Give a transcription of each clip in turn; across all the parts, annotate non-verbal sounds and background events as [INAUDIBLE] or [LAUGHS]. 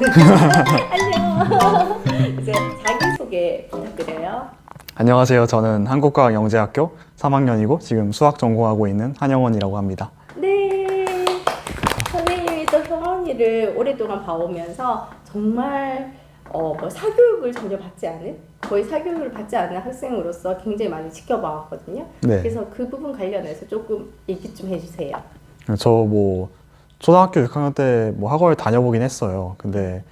안녕. 이제 자기소개 부탁드려요. 안녕하세요. 저는 한국과학영재학교 3학년이고 지금 수학 전공하고 있는 한영원이라고 합니다. 네. 선생님이 또 성원이를 오랫동안 봐오면서 정말 어, 뭐 사교육을 전혀 받지 않은 거의 사교육을 받지 않은 학생으로서 굉장히 많이 지켜봐왔거든요. 네. 그래서 그 부분 관련해서 조금 얘기 좀 해주세요. 저 뭐 초등학교 6학년 때 뭐 학원을 다녀보긴 했어요. 근데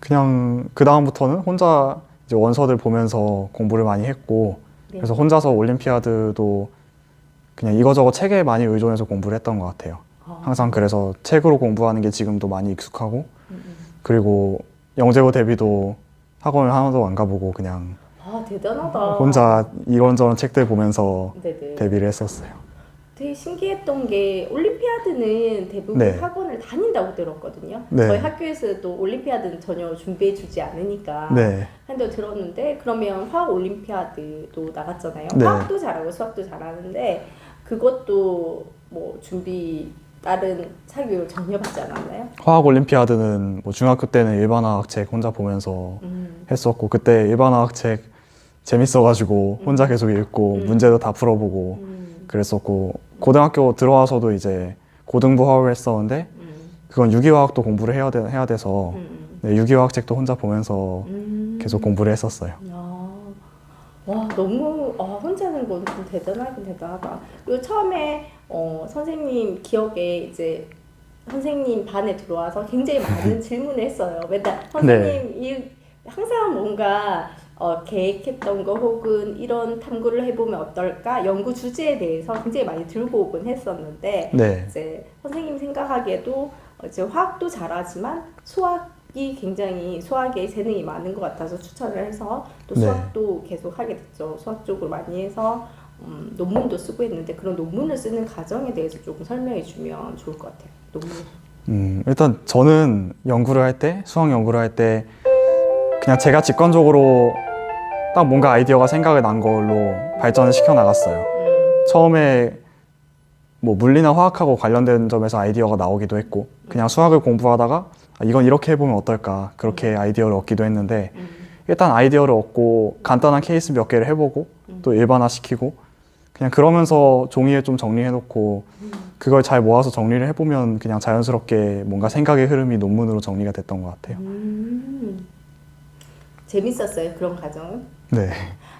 그냥 그 다음부터는 혼자 이제 원서들 보면서 공부를 많이 했고 네. 그래서 혼자서 올림피아드도 그냥 이거저거 책에 많이 의존해서 공부를 했던 것 같아요. 아, 항상 그래서 책으로 공부하는 게 지금도 많이 익숙하고 음, 음. 그리고 영재고 데뷔도 학원을 하나도 안 가보고 그냥 아 대단하다. 혼자 이런저런 책들 보면서 네네. 데뷔를 했었어요. 되게 신기했던 게 올림피아드는 대부분 네. 학원을 다닌다고 들었거든요. 네. 저희 학교에서도 올림피아드는 전혀 준비해 주지 않으니까 네. 한도 들었는데 그러면 화학 올림피아드도 나갔잖아요. 네. 화학도 잘하고 수학도 잘하는데 그것도 뭐 준비 다른 사교육을 전혀 받지 않았나요? 화학 올림피아드는 뭐 중학교 때는 일반 화학 책 혼자 보면서 음. 했었고 그때 일반 화학 책 재밌어가지고 혼자 계속 읽고 음. 문제도 다 풀어보고 음. 그랬었고 고등학교 들어와서도 이제 고등부 화학을 했었는데 음. 그건 유기화학도 공부를 해야, 돼, 해야 돼서 음. 네, 유기화학 책도 혼자 보면서 음. 계속 공부를 했었어요. 아, 와 너무 아, 혼자 하는 건 좀 대단하긴 대단하다. 그리고 처음에 어, 선생님 기억에 이제 선생님 반에 들어와서 굉장히 많은 [LAUGHS] 질문을 했어요. 맨날 선생님 이 항상 뭔가 어, 계획했던 거 혹은 이런 탐구를 해보면 어떨까 연구 주제에 대해서 굉장히 많이 들고 오곤 했었는데 네. 이제 선생님 생각하기에도 어, 이제 화학도 잘하지만 수학이 굉장히 수학에 재능이 많은 것 같아서 추천을 해서 또 네. 수학도 계속 하게 됐죠. 수학 쪽으로 많이 해서 음, 논문도 쓰고 했는데 그런 논문을 쓰는 과정에 대해서 조금 설명해 주면 좋을 것 같아요. 논문. 음, 일단 저는 연구를 할 때, 수학 연구를 할 때, 그냥 제가 직관적으로 딱 뭔가 아이디어가 생각이 난 걸로 발전을 시켜 나갔어요. 음, 처음에 뭐 물리나 화학하고 관련된 점에서 아이디어가 나오기도 했고, 그냥 수학을 공부하다가 아, 이건 이렇게 해보면 어떨까, 그렇게 아이디어를 얻기도 했는데, 음, 일단 아이디어를 얻고 간단한 케이스 몇 개를 해보고, 음. 또 일반화시키고, 그냥 그러면서 종이에 좀 정리해놓고, 음. 그걸 잘 모아서 정리를 해보면 그냥 자연스럽게 뭔가 생각의 흐름이 논문으로 정리가 됐던 것 같아요. 음. 재밌었어요 그런 과정은. 네.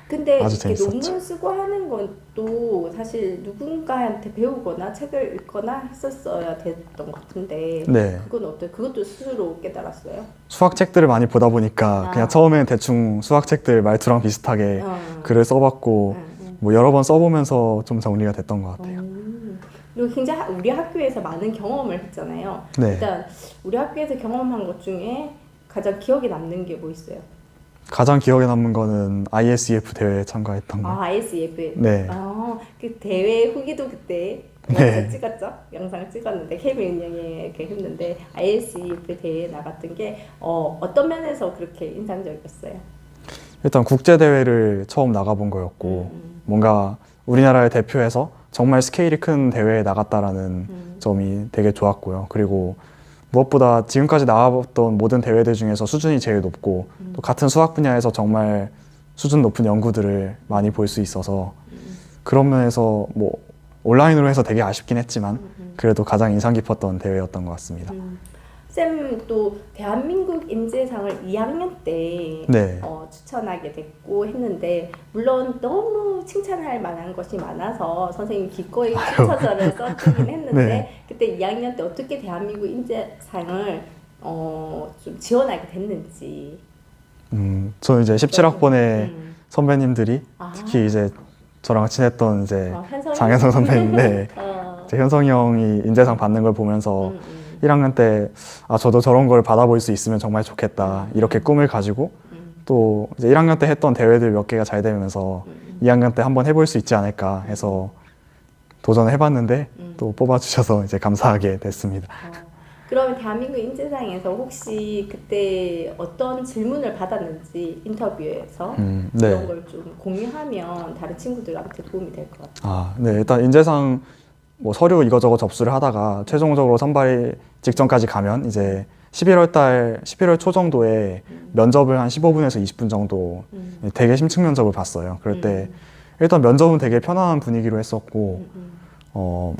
근데 아주 이렇게 재밌었죠. 논문 쓰고 하는 것도 사실 누군가한테 배우거나 책을 읽거나 했었어야 됐던 것 같은데 네. 그건 어때요? 그것도 스스로 깨달았어요? 수학 책들을 많이 보다 보니까 아. 그냥 처음에는 대충 수학 책들 말투랑 비슷하게 어. 글을 써봤고 응, 응. 뭐 여러 번 써보면서 좀 정리가 됐던 것 같아요. 음. 그리고 굉장히 하- 우리 학교에서 많은 경험을 했잖아요. 네. 일단 우리 학교에서 경험한 것 중에 가장 기억에 남는 게 뭐 있어요? 가장 기억에 남는 거는 ISEF 대회에 참가했던 거. 아 ISF. 네. 아, 그 대회 후기도 그때 네. 영상 찍었죠? 영상 찍었는데 운영에 이렇게 했는데 ISF 대회에 나갔던 게 어, 어떤 면에서 그렇게 인상적이었어요? 일단 국제 대회를 처음 나가본 거였고 음, 뭔가 우리나라를 대표해서 정말 스케일이 큰 대회에 나갔다라는 음. 점이 되게 좋았고요. 그리고 무엇보다 지금까지 나와봤던 모든 대회들 중에서 수준이 제일 높고 음. 또 같은 수학 분야에서 정말 수준 높은 연구들을 많이 볼 수 있어서 음, 그런 면에서 뭐 온라인으로 해서 되게 아쉽긴 했지만 음, 음. 그래도 가장 인상 깊었던 대회였던 것 같습니다. 음. 쌤또 대한민국 인재상을 2학년 때 네. 어, 추천하게 됐고 했는데 물론 너무 칭찬할 만한 것이 많아서 선생님 기꺼이 추천서를 [LAUGHS] 써주긴 했는데 네. 그때 2학년 때 어떻게 대한민국 인재상을 어, 좀 지원하게 됐는지 음, 저는 이제 17학번에 음. 선배님들이 아. 특히 이제 저랑 친했던 이제 어? 장현성 선배인데 [LAUGHS] 어. 이제 현성이 형이 인재상 받는 걸 보면서 음, 음. 1학년 때 아 저도 저런 걸 받아볼 수 있으면 정말 좋겠다 이렇게 꿈을 가지고 음, 또 이제 1학년 때 했던 대회들 몇 개가 잘 되면서 음, 2학년 때 한번 해볼 수 있지 않을까 해서 도전을 해봤는데 음. 또 뽑아주셔서 이제 감사하게 됐습니다. 어. 그러면 대한민국 인재상에서 혹시 그때 어떤 질문을 받았는지 인터뷰에서 음, 그런 네. 걸좀 공유하면 다른 친구들한테 도움이 될 것 같아요. 아, 네. 일단 인재상 뭐 서류 이거저거 접수를 하다가 최종적으로 선발 직전까지 가면 이제 11월 달 11월 초 정도에 면접을 한 15분에서 20분 정도 음. 되게 심층 면접을 봤어요. 그럴 때 음. 일단 면접은 되게 편안한 분위기로 했었고 음, 음. 어,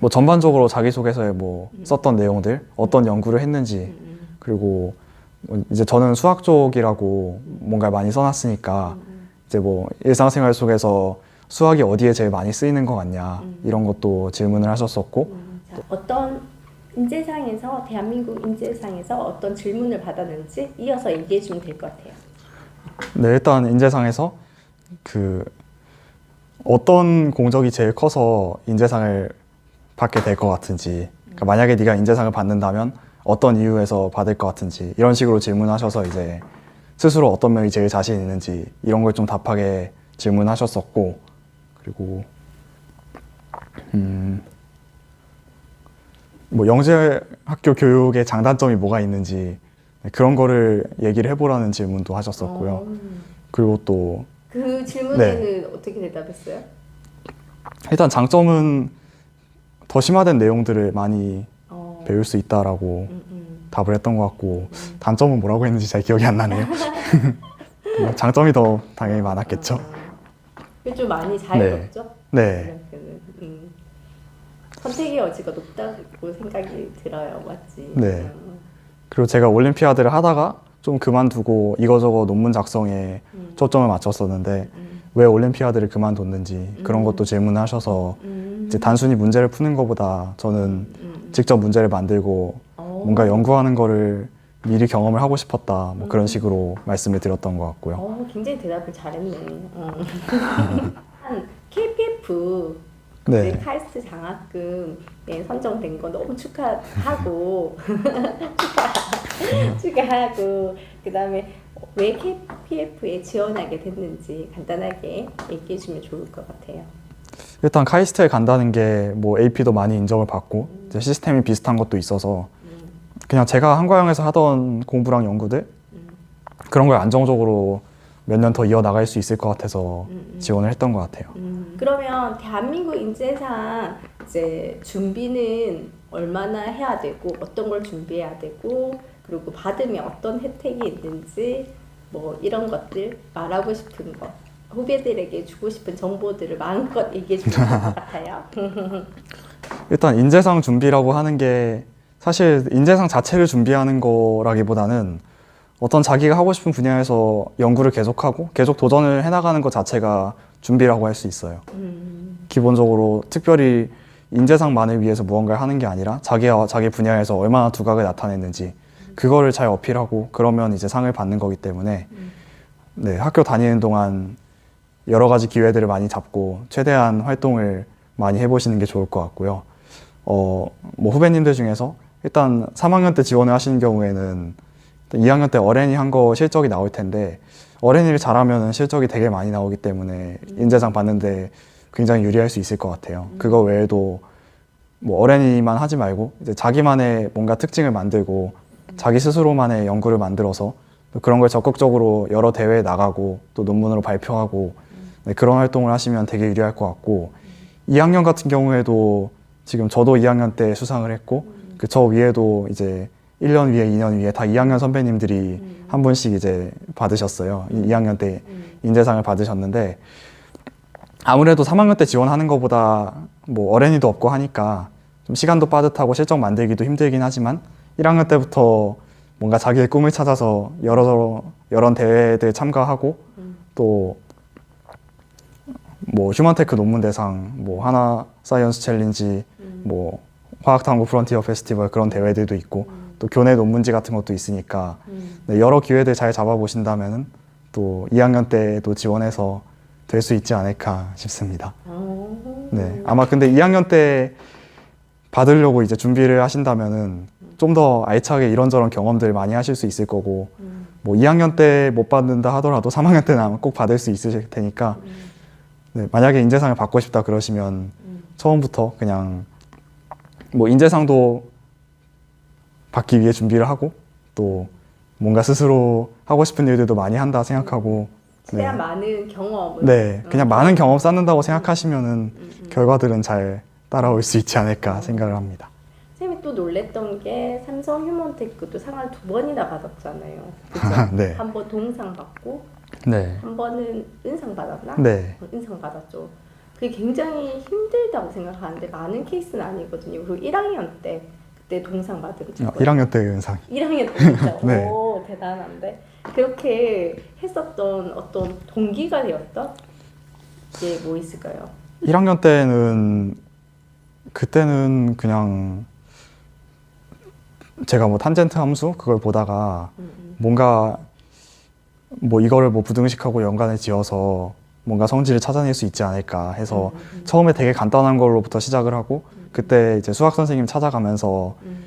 뭐 전반적으로 자기소개서에 뭐 썼던 내용들, 어떤 연구를 했는지, 음, 그리고 뭐 이제 저는 수학 쪽이라고 뭔가 많이 써놨으니까 음. 이제 뭐 일상생활 속에서 수학이 어디에 제일 많이 쓰이는 것 같냐 음. 이런 것도 질문을 하셨었고 음. 자, 어떤 인재상에서 대한민국 인재상에서 어떤 질문을 받았는지 이어서 얘기해 주면 될 것 같아요. 네, 일단 인재상에서 그 어떤 공적이 제일 커서 인재상을 받게 될 것 같은지 그러니까 만약에 네가 인재상을 받는다면 어떤 이유에서 받을 것 같은지 이런 식으로 질문하셔서 이제 스스로 어떤 면이 제일 자신 있는지 이런 걸 좀 답하게 질문하셨었고 그리고 음, 뭐 영재학교 교육의 장단점이 뭐가 있는지 그런 거를 얘기를 해보라는 질문도 하셨었고요. 어, 그리고 또 그 질문에는 어떻게 대답했어요? 일단 장점은 더 심화된 내용들을 많이 어, 배울 수 있다라고 음, 음. 답을 했던 것 같고 단점은 뭐라고 했는지 잘 기억이 안 나네요. 뭐 [LAUGHS] [LAUGHS] 장점이 더 당연히 많았겠죠. 그게 좀 많이 네. 자유롭죠? 네, 그는 음. 선택의 여지가 높다고 생각이 들어요, 맞지? 네. 음, 그리고 제가 올림피아드를 하다가 좀 그만두고 이거저거 논문 작성에 음, 초점을 맞췄었는데 음, 왜 올림피아드를 그만뒀는지 그런 음. 것도 질문하셔서 음, 이제 단순히 문제를 푸는 것보다 저는 음, 직접 문제를 만들고 어. 뭔가 연구하는 거를 미리 경험을 하고 싶었다 뭐 그런 음. 식으로 말씀을 드렸던 것 같고요. 어, 굉장히 대답을 잘했네. 어. [LAUGHS] 한 KPF 네, 카이스트 장학금에 선정된 거 너무 축하하고 [LAUGHS] 축하 축하하고 그다음에 왜 KPF에 지원하게 됐는지 간단하게 얘기해 주면 좋을 것 같아요. 일단 카이스트에 간다는 게 뭐 AP도 많이 인정을 받고 이제 시스템이 비슷한 것도 있어서 음, 그냥 제가 한과영에서 하던 공부랑 연구들 음, 그런 걸 안정적으로 몇 년 더 이어 나갈 수 있을 것 같아서 음, 음. 지원을 했던 것 같아요. 음. 그러면 대한민국 인재상 이제 준비는 얼마나 해야 되고 어떤 걸 준비해야 되고 그리고 받으면 어떤 혜택이 있는지 뭐 이런 것들 말하고 싶은 거 후배들에게 주고 싶은 정보들을 마음껏 얘기해 좋을 것 [LAUGHS] 같아요. [LAUGHS] 일단 인재상 준비라고 하는 게 사실 인재상 자체를 준비하는 거라기보다는 어떤 자기가 하고 싶은 분야에서 연구를 계속하고 계속 도전을 해나가는 것 자체가 준비라고 할 수 있어요. 음, 기본적으로 특별히 인재상만을 위해서 무언가를 하는 게 아니라 자기와 자기 분야에서 얼마나 두각을 나타냈는지 그거를 잘 어필하고 그러면 이제 상을 받는 거기 때문에 음. 네, 학교 다니는 동안 여러 가지 기회들을 많이 잡고 최대한 활동을 많이 해보시는 게 좋을 것 같고요. 어, 뭐 후배님들 중에서 일단 3학년 때 지원을 하시는 경우에는 2학년 때 어린이 한 거 실적이 나올 텐데 어린이를 잘하면 실적이 되게 많이 나오기 때문에 인재상 받는데 굉장히 유리할 수 있을 것 같아요. 그거 외에도 뭐 어린이만 하지 말고 이제 자기만의 뭔가 특징을 만들고 자기 스스로만의 연구를 만들어서 또 그런 걸 적극적으로 여러 대회에 나가고 또 논문으로 발표하고 네, 그런 활동을 하시면 되게 유리할 것 같고 2학년 같은 경우에도 지금 저도 2학년 때 수상을 했고 그 저 위에도 이제 1년 위에 2년 위에 다 2학년 선배님들이 음. 한 분씩 이제 받으셨어요. 이 2학년 때 음, 인재상을 받으셨는데 아무래도 3학년 때 지원하는 것보다 뭐 어린이도 없고 하니까 좀 시간도 빠듯하고 실적 만들기도 힘들긴 하지만 1학년 때부터 뭔가 자기의 꿈을 찾아서 여러 여러 대회들 참가하고 음. 또뭐 휴먼테크 논문 대상, 뭐 하나 사이언스 챌린지, 음. 뭐 화학탐구 프론티어 페스티벌 그런 대회들도 있고 또 교내 논문지 같은 것도 있으니까 음. 네, 여러 기회들 잘 잡아보신다면은 또 2학년 때도 지원해서 될 수 있지 않을까 싶습니다. 어. 네, 아마 근데 2학년 때 받으려고 이제 준비를 하신다면은 좀 더 알차게 이런저런 경험들 많이 하실 수 있을 거고 음, 뭐 2학년 때 못 받는다 하더라도 3학년 때는 아마 꼭 받을 수 있으실 테니까 음, 네, 만약에 인재상을 받고 싶다 그러시면 음. 처음부터 그냥 뭐 인재상도 받기 위해 준비를 하고 또 뭔가 스스로 하고 싶은 일들도 많이 한다 생각하고 최대한 많은 경험을 네 그냥 음. 많은 경험 쌓는다고 생각하시면은 음, 음. 결과들은 잘 따라올 수 있지 않을까 생각을 합니다. 선생님 또 놀랬던 게 삼성 휴먼테크도 상을 두 번이나 받았잖아요. [LAUGHS] 네. 한번 동상 받고 네. 한 번은 은상 받았나? 네. 어, 인상 받았죠. 그게 굉장히 힘들다고 생각하는데 많은 케이스는 아니거든요. 그리고 1학년 때 그때 동상 받은 어, 1학년 때 은상. 1학년 [LAUGHS] 때 진짜 [LAUGHS] 네. 오 대단한데 그렇게 했었던 어떤 동기가 되었던 게 뭐 있을까요? 1학년 때는 그때는 그냥 제가 뭐 탄젠트 함수 그걸 보다가 음, 음. 뭔가 뭐 이거를 뭐 부등식하고 연관을 지어서 뭔가 성질을 찾아낼 수 있지 않을까 해서 음, 음, 처음에 되게 간단한 걸로부터 시작을 하고 그때 이제 수학 선생님 찾아가면서 음,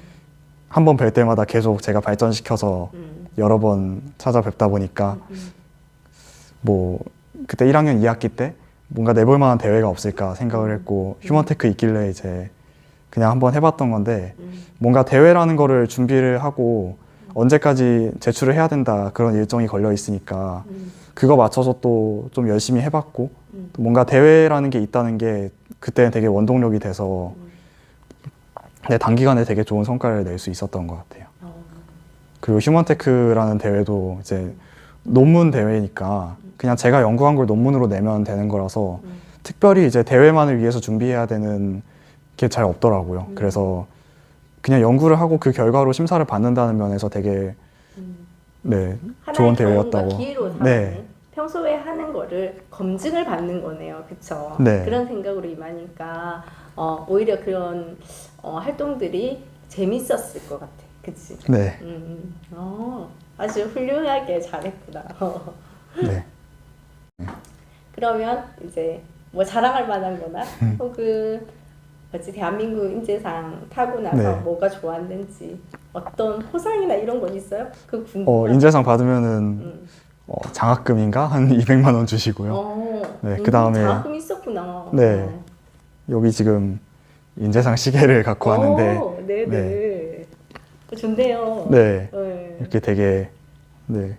한번 뵐 때마다 계속 제가 발전시켜서 음, 여러 번 찾아뵙다 보니까 음, 뭐 그때 1학년 2학기 때 뭔가 내볼 만한 대회가 없을까 생각을 했고 휴먼테크 있길래 이제 그냥 한번 해봤던 건데 음, 뭔가 대회라는 거를 준비를 하고 언제까지 제출을 해야 된다 그런 일정이 걸려 있으니까 음, 그거 맞춰서 또 좀 열심히 해봤고 음. 또 뭔가 대회라는 게 있다는 게 그때는 되게 원동력이 돼서 음. 네, 단기간에 되게 좋은 성과를 낼 수 있었던 것 같아요. 어, 그리고 휴먼테크라는 대회도 이제 논문 대회니까 그냥 제가 연구한 걸 논문으로 내면 되는 거라서 음. 특별히 이제 대회만을 위해서 준비해야 되는 게 잘 없더라고요. 음. 그래서 그냥 연구를 하고 그 결과로 심사를 받는다는 면에서 되게 음. 네 좋은 대회였다고. 기회로 네. 평소에 하는 거를 검증을 받는 거네요, 그렇죠? 네. 그런 생각으로 임하니까 어, 오히려 그런 어, 활동들이 재밌었을 것 같아, 그치? 네, 음, 음. 어, 아주 훌륭하게 잘했구나. [LAUGHS] 네. 그러면 이제 뭐 자랑할 만한 거나 음. 혹은 뭐지 대한민국 인재상 타고 나서 네. 뭐가 좋았는지 어떤 포상이나 이런 건 있어요? 그 어. 인재상 받으면은 음. 어, 장학금인가 한 [LAUGHS] 200만 원 주시고요. 어, 네, 음, 그다음에- 장학금 있었구나. 네. 어. 여기 지금 인재상 시계를 갖고 왔는데 오, 네네. 좋네요. 네 네. 이렇게 되게 네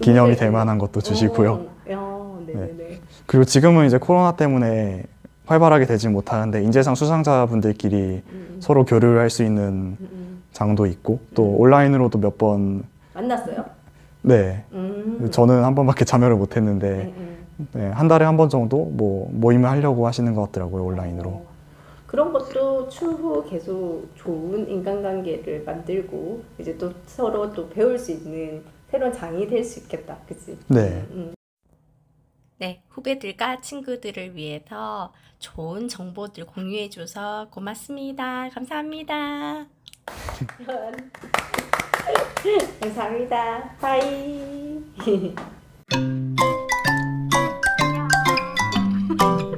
기념이 될 만한 것도 주시고요. 어, 야, 네네 네. 그리고 지금은 이제 코로나 때문에 활발하게 되지 못하는데 인재상 수상자분들끼리 음, 서로 교류를 할 수 있는 음, 음. 장도 있고 또 음. 온라인으로도 몇번 만났어요? 네. 음. 저는 한 번밖에 참여를 못 네, 했는데 네. 네, 한 달에 한 번 정도 뭐 모임을 하려고 하시는 것 같더라고요 온라인으로. 어, 그런 것도 추후 계속 좋은 인간관계를 만들고 이제 또 서로 또 배울 수 있는 새로운 장이 될 수 있겠다, 그치? 네. 음. 네, 후배들과 친구들을 위해서 좋은 정보들 공유해줘서 고맙습니다. 감사합니다. [LAUGHS] 감사합니다. 바이. [LAUGHS]